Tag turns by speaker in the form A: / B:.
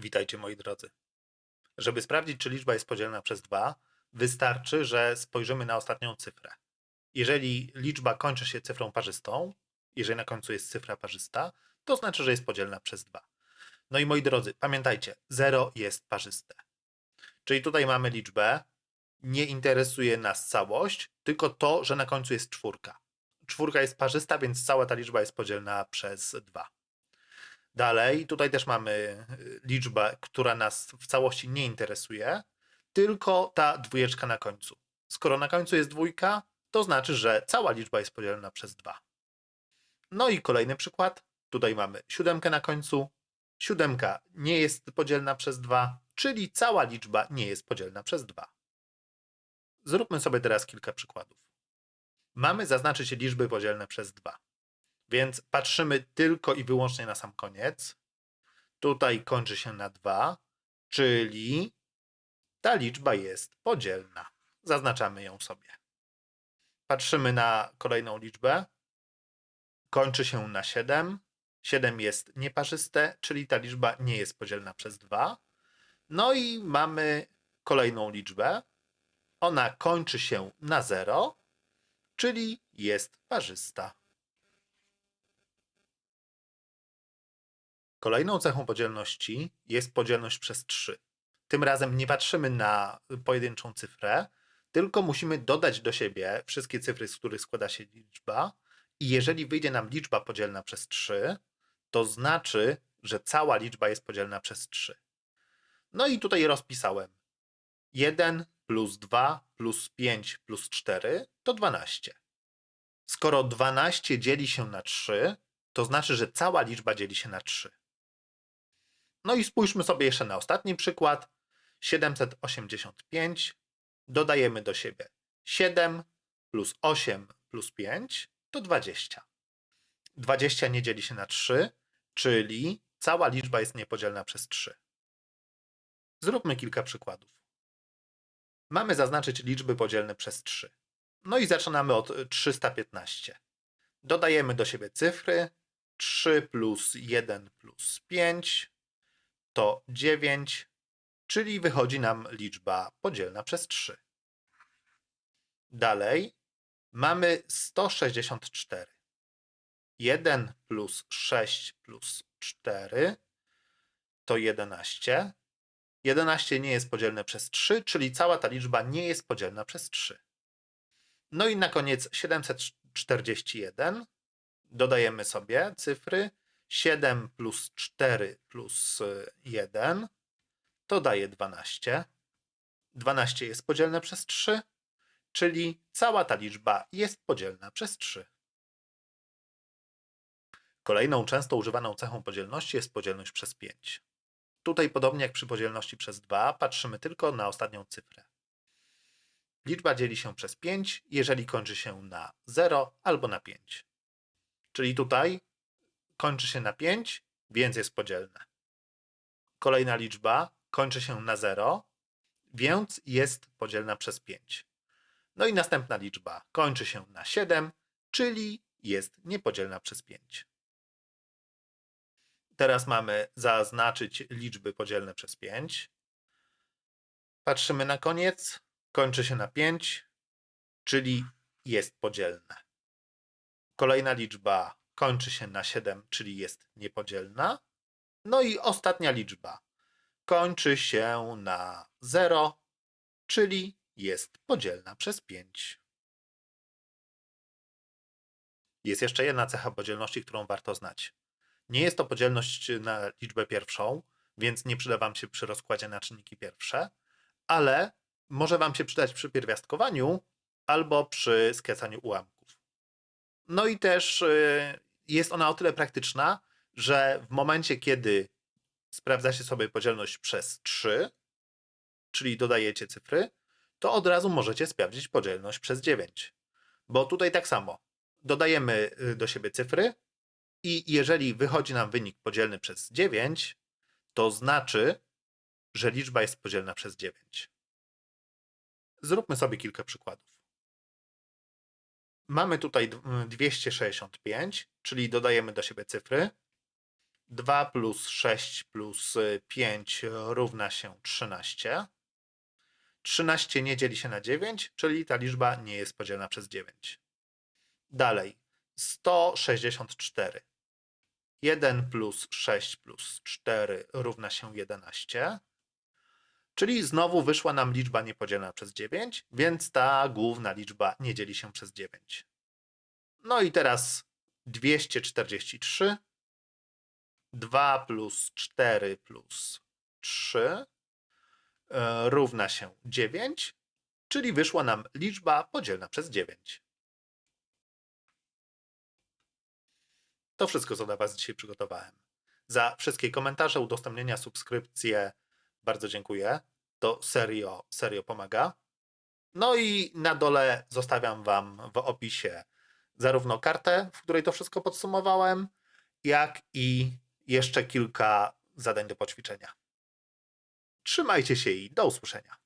A: Witajcie moi drodzy. Żeby sprawdzić, czy liczba jest podzielna przez 2, wystarczy, że spojrzymy na ostatnią cyfrę. Jeżeli liczba kończy się cyfrą parzystą, jeżeli na końcu jest cyfra parzysta, to znaczy, że jest podzielna przez 2. No i moi drodzy, pamiętajcie, 0 jest parzyste. Czyli tutaj mamy liczbę, nie interesuje nas całość, tylko to, że na końcu jest czwórka. Czwórka jest parzysta, więc cała ta liczba jest podzielna przez 2. Dalej, tutaj też mamy y, liczbę, która nas w całości nie interesuje, tylko ta dwójeczka na końcu. Skoro na końcu jest dwójka, to znaczy, że cała liczba jest podzielona przez 2. No i kolejny przykład. Tutaj mamy siódemkę na końcu. Siódemka nie jest podzielna przez 2, czyli cała liczba nie jest podzielna przez 2. Zróbmy sobie teraz kilka przykładów. Mamy zaznaczyć liczby podzielne przez 2. Więc patrzymy tylko i wyłącznie na sam koniec. Tutaj kończy się na 2, czyli ta liczba jest podzielna. Zaznaczamy ją sobie. Patrzymy na kolejną liczbę. Kończy się na 7. 7 jest nieparzyste, czyli ta liczba nie jest podzielna przez 2. No i mamy kolejną liczbę. Ona kończy się na 0, czyli jest parzysta. Kolejną cechą podzielności jest podzielność przez 3. Tym razem nie patrzymy na pojedynczą cyfrę, tylko musimy dodać do siebie wszystkie cyfry, z których składa się liczba. I jeżeli wyjdzie nam liczba podzielna przez 3, to znaczy, że cała liczba jest podzielna przez 3. No i tutaj rozpisałem. 1 plus 2 plus 5 plus 4 to 12. Skoro 12 dzieli się na 3, to znaczy, że cała liczba dzieli się na 3. No i spójrzmy sobie jeszcze na ostatni przykład. 785 dodajemy do siebie 7 plus 8 plus 5 to 20. 20 nie dzieli się na 3, czyli cała liczba jest niepodzielna przez 3. Zróbmy kilka przykładów. Mamy zaznaczyć liczby podzielne przez 3. No i zaczynamy od 315. Dodajemy do siebie cyfry. 3 plus 1 plus 5 to 9, czyli wychodzi nam liczba podzielna przez 3. Dalej mamy 164. 1 plus 6 plus 4 to 11. 11 nie jest podzielne przez 3, czyli cała ta liczba nie jest podzielna przez 3. No i na koniec 741. Dodajemy sobie cyfry 7 plus 4 plus 1 to daje 12. 12 jest podzielne przez 3, czyli cała ta liczba jest podzielna przez 3. Kolejną często używaną cechą podzielności jest podzielność przez 5. Tutaj, podobnie jak przy podzielności przez 2, patrzymy tylko na ostatnią cyfrę. Liczba dzieli się przez 5, jeżeli kończy się na 0 albo na 5. Czyli tutaj kończy się na 5, więc jest podzielne. Kolejna liczba kończy się na 0, więc jest podzielna przez 5. No i następna liczba kończy się na 7, czyli jest niepodzielna przez 5. Teraz mamy zaznaczyć liczby podzielne przez 5. Patrzymy na koniec. Kończy się na 5, czyli jest podzielne. Kolejna liczba kończy się na 7, czyli jest niepodzielna. No i ostatnia liczba kończy się na 0, czyli jest podzielna przez 5. Jest jeszcze jedna cecha podzielności, którą warto znać. Nie jest to podzielność na liczbę pierwszą, więc nie przyda Wam się przy rozkładzie na czynniki pierwsze, ale może Wam się przydać przy pierwiastkowaniu albo przy skracaniu ułamków. No i też y, jest ona o tyle praktyczna, że w momencie, kiedy sprawdzacie sobie podzielność przez 3, czyli dodajecie cyfry, to od razu możecie sprawdzić podzielność przez 9. Bo tutaj tak samo. Dodajemy y, do siebie cyfry i jeżeli wychodzi nam wynik podzielny przez 9, to znaczy, że liczba jest podzielna przez 9. Zróbmy sobie kilka przykładów. Mamy tutaj 265, czyli dodajemy do siebie cyfry. 2 plus 6 plus y, 5 równa się 13. 13 nie dzieli się na 9, czyli ta liczba nie jest podzielna przez 9. Dalej. 164. 1 plus 6 plus 4 równa się 11. Czyli znowu wyszła nam liczba niepodzielna przez 9, więc ta główna liczba nie dzieli się przez 9. No i teraz 243. 2 plus 4 plus 3 e, równa się 9, czyli wyszła nam liczba podzielna przez 9. To wszystko, co dla Was dzisiaj przygotowałem. Za wszystkie komentarze, udostępnienia, subskrypcje bardzo dziękuję. To serio, serio pomaga. No i na dole zostawiam Wam w opisie zarówno kartę, w której to wszystko podsumowałem, jak i jeszcze kilka zadań do poćwiczenia. Trzymajcie się i do usłyszenia.